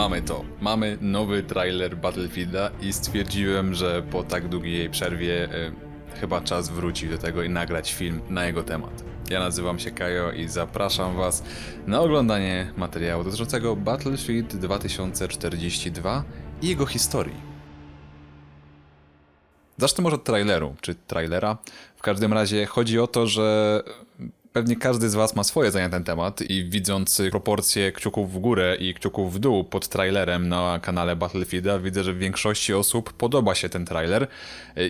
Mamy to. Mamy nowy trailer Battlefielda i stwierdziłem, że po tak długiej przerwie e, chyba czas wrócić do tego i nagrać film na jego temat. Ja nazywam się Kajo i zapraszam Was na oglądanie materiału dotyczącego Battlefield 2042 i jego historii. Zacznę może od traileru, czy trailera. W każdym razie chodzi o to, że pewnie każdy z Was ma swoje zdanie na ten temat i widząc proporcje kciuków w górę i kciuków w dół pod trailerem na kanale Battlefielda, widzę, że większości osób podoba się ten trailer.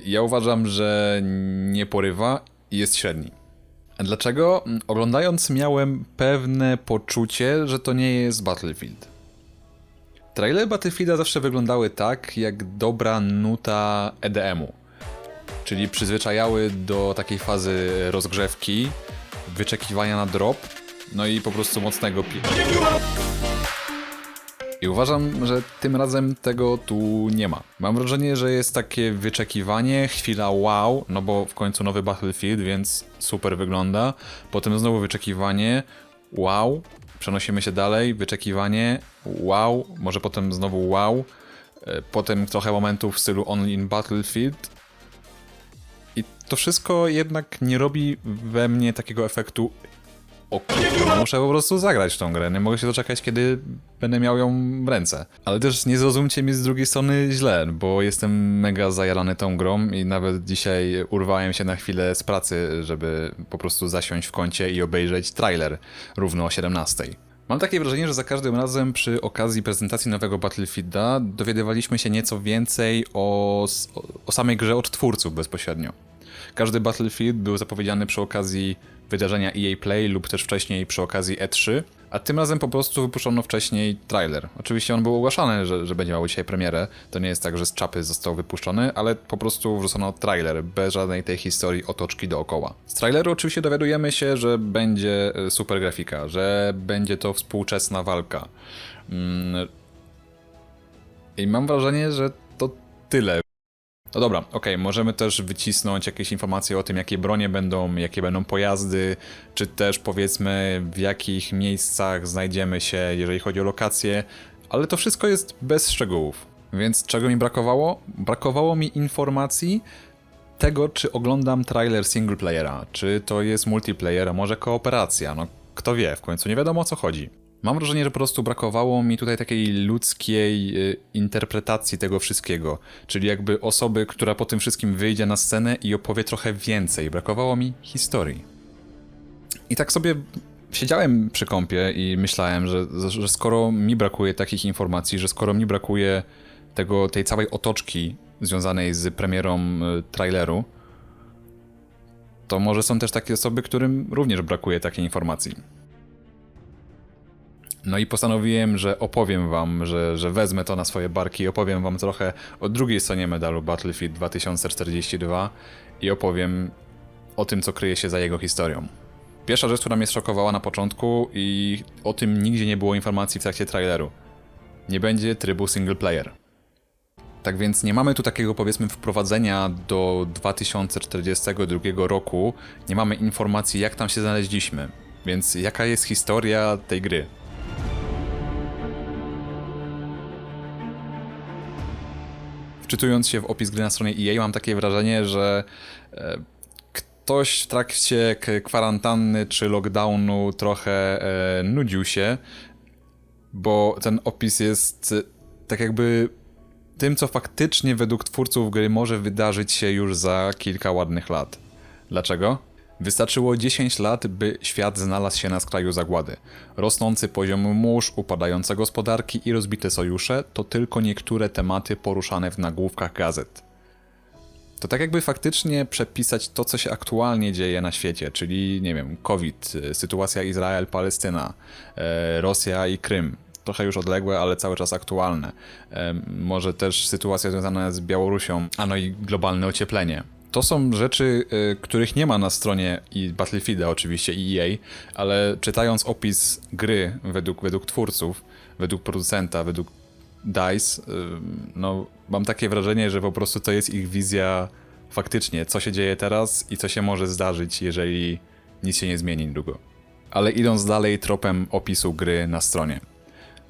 Ja uważam, że nie porywa i jest średni. Dlaczego? Oglądając miałem pewne poczucie, że to nie jest Battlefield. Trailery Battlefielda zawsze wyglądały tak, jak dobra nuta EDM-u. Czyli przyzwyczajały do takiej fazy rozgrzewki, wyczekiwania na drop, no i po prostu mocnego pi... I uważam, że tym razem tego tu nie ma. Mam wrażenie, że jest takie wyczekiwanie, chwila wow, no bo w końcu nowy Battlefield, więc super wygląda. Potem znowu wyczekiwanie, wow, przenosimy się dalej, wyczekiwanie, wow, może potem znowu wow. e, Potem trochę momentów w stylu Only in Battlefield, to wszystko jednak nie robi we mnie takiego efektu o muszę po prostu zagrać tą grę, nie mogę się doczekać, kiedy będę miał ją w ręce. Ale też nie zrozumcie mi z drugiej strony źle, bo jestem mega zajarany tą grą i nawet dzisiaj urwałem się na chwilę z pracy, żeby po prostu zasiąść w kącie i obejrzeć trailer równo o 17. Mam takie wrażenie, że za każdym razem przy okazji prezentacji nowego Battlefielda dowiadywaliśmy się nieco więcej o, o, samej grze od twórców bezpośrednio. Każdy Battlefield był zapowiedziany przy okazji wydarzenia EA Play lub też wcześniej przy okazji E3, a tym razem po prostu wypuszczono wcześniej trailer. Oczywiście on był ogłaszany, że, że będzie miał dzisiaj premierę. To nie jest tak, że z czapy został wypuszczony, ale po prostu wrzucono trailer bez żadnej tej historii otoczki dookoła. Z traileru oczywiście dowiadujemy się, że będzie e, super grafika, że będzie to współczesna walka. Mm. I mam wrażenie, że to tyle. No dobra, okej, możemy też wycisnąć jakieś informacje o tym, jakie bronie będą, jakie będą pojazdy, czy też powiedzmy w jakich miejscach znajdziemy się, jeżeli chodzi o lokacje, ale to wszystko jest bez szczegółów. Więc czego mi brakowało? Brakowało mi informacji tego, czy oglądam trailer single playera, czy to jest multiplayer, a może kooperacja, no kto wie, w końcu nie wiadomo o co chodzi. Mam wrażenie, że po prostu brakowało mi tutaj takiej ludzkiej y, interpretacji tego wszystkiego, czyli jakby osoby, która po tym wszystkim wyjdzie na scenę i opowie trochę więcej. Brakowało mi historii. I tak sobie siedziałem przy kąpie i myślałem, że, że skoro mi brakuje takich informacji, że skoro mi brakuje tego, tej całej otoczki związanej z premierą y, traileru, to może są też takie osoby, którym również brakuje takiej informacji. No i postanowiłem, że opowiem wam, że, że wezmę to na swoje barki opowiem wam trochę o drugiej stronie medalu Battlefield 2042 i opowiem o tym, co kryje się za jego historią. Pierwsza rzecz, która mnie szokowała na początku i o tym nigdzie nie było informacji w trakcie traileru. Nie będzie trybu single player. Tak więc nie mamy tu takiego powiedzmy wprowadzenia do 2042 roku, nie mamy informacji jak tam się znaleźliśmy. Więc jaka jest historia tej gry? Wczytując się w opis gry na stronie EA mam takie wrażenie, że e, ktoś w trakcie kwarantanny czy lockdownu trochę e, nudził się, bo ten opis jest e, tak jakby tym, co faktycznie według twórców gry może wydarzyć się już za kilka ładnych lat. Dlaczego? Wystarczyło 10 lat, by świat znalazł się na skraju zagłady. Rosnący poziom mórz, upadające gospodarki i rozbite sojusze to tylko niektóre tematy poruszane w nagłówkach gazet. To tak jakby faktycznie przepisać to, co się aktualnie dzieje na świecie, czyli, nie wiem, COVID, y, sytuacja Izrael-Palestyna, e, Rosja i Krym. Trochę już odległe, ale cały czas aktualne. E, Może też sytuacja związana z Białorusią, a no i globalne ocieplenie. To są rzeczy, y, których nie ma na stronie i Battlefielda oczywiście i EA, ale czytając opis gry według, według twórców, według producenta, według DICE, y, no mam takie wrażenie, że po prostu to jest ich wizja faktycznie, co się dzieje teraz i co się może zdarzyć, jeżeli nic się nie zmieni długo. Ale idąc dalej tropem opisu gry na stronie.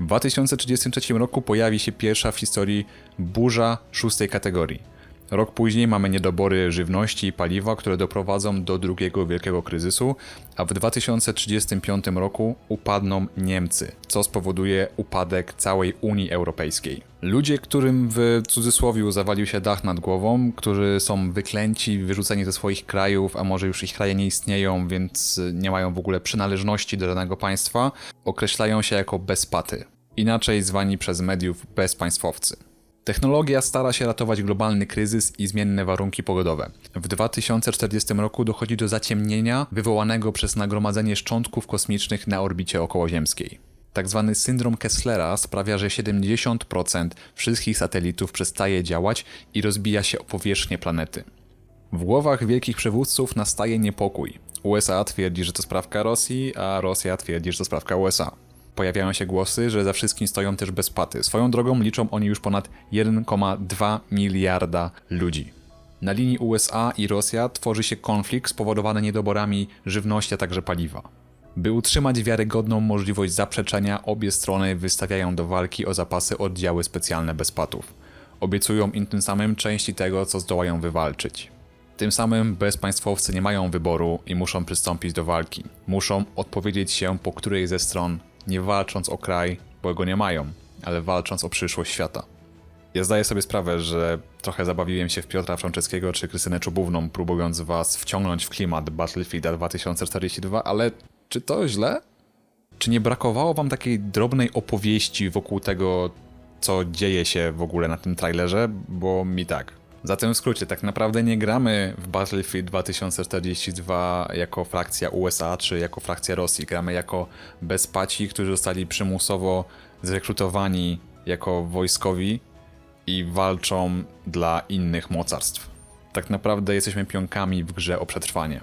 W 2033 roku pojawi się pierwsza w historii burza szóstej kategorii. Rok później mamy niedobory żywności i paliwa, które doprowadzą do drugiego wielkiego kryzysu, a w 2035 roku upadną Niemcy, co spowoduje upadek całej Unii Europejskiej. Ludzie, którym w cudzysłowie zawalił się dach nad głową, którzy są wyklęci, wyrzuceni ze swoich krajów, a może już ich kraje nie istnieją, więc nie mają w ogóle przynależności do danego państwa, określają się jako bezpaty, inaczej zwani przez mediów bezpaństwowcy. Technologia stara się ratować globalny kryzys i zmienne warunki pogodowe. W 2040 roku dochodzi do zaciemnienia wywołanego przez nagromadzenie szczątków kosmicznych na orbicie okołoziemskiej. Tak zwany syndrom Kesslera sprawia, że 70% wszystkich satelitów przestaje działać i rozbija się o powierzchnię planety. W głowach wielkich przywódców nastaje niepokój. USA twierdzi, że to sprawka Rosji, a Rosja twierdzi, że to sprawka USA. Pojawiają się głosy, że za wszystkim stoją też bezpaty. Swoją drogą liczą oni już ponad 1,2 miliarda ludzi. Na linii USA i Rosja tworzy się konflikt spowodowany niedoborami żywności, a także paliwa. By utrzymać wiarygodną możliwość zaprzeczenia, obie strony wystawiają do walki o zapasy oddziały specjalne bezpatów. Obiecują im tym samym części tego, co zdołają wywalczyć. Tym samym bezpaństwowcy nie mają wyboru i muszą przystąpić do walki. Muszą odpowiedzieć się po której ze stron, nie walcząc o kraj, bo go nie mają, ale walcząc o przyszłość świata. Ja zdaję sobie sprawę, że trochę zabawiłem się w Piotra Franceskiego czy Krystynę Czubówną, próbując was wciągnąć w klimat Battlefielda 2042, ale czy to źle? Czy nie brakowało wam takiej drobnej opowieści wokół tego, co dzieje się w ogóle na tym trailerze? Bo mi tak. Zatem w skrócie, tak naprawdę nie gramy w Battlefield 2042 jako frakcja USA czy jako frakcja Rosji. Gramy jako bezpaci, którzy zostali przymusowo zrekrutowani jako wojskowi i walczą dla innych mocarstw. Tak naprawdę jesteśmy pionkami w grze o przetrwanie.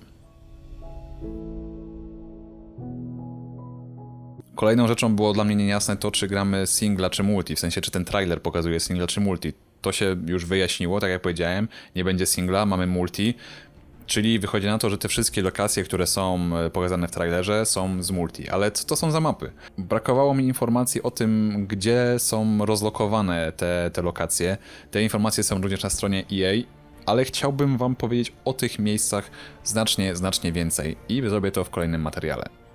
Kolejną rzeczą było dla mnie niejasne to, czy gramy singla czy multi, w sensie czy ten trailer pokazuje singla czy multi. To się już wyjaśniło, tak jak powiedziałem, nie będzie singla, mamy multi, czyli wychodzi na to, że te wszystkie lokacje, które są e, pokazane w trailerze są z multi. Ale co to są za mapy? Brakowało mi informacji o tym, gdzie są rozlokowane te, te lokacje. Te informacje są również na stronie EA, ale chciałbym wam powiedzieć o tych miejscach znacznie, znacznie więcej i zrobię to w kolejnym materiale.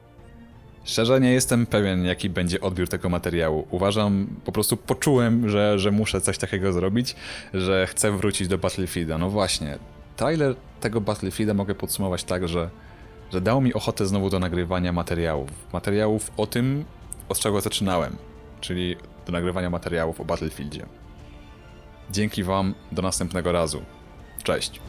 Szczerze nie jestem pewien, jaki będzie odbiór tego materiału. Uważam, po prostu poczułem, że, że muszę coś takiego zrobić, że chcę wrócić do Battlefielda. No właśnie, trailer tego Battlefielda mogę podsumować tak, że, że dał mi ochotę znowu do nagrywania materiałów. Materiałów o tym, od czego zaczynałem, czyli do nagrywania materiałów o Battlefieldzie. Dzięki Wam, do następnego razu. Cześć.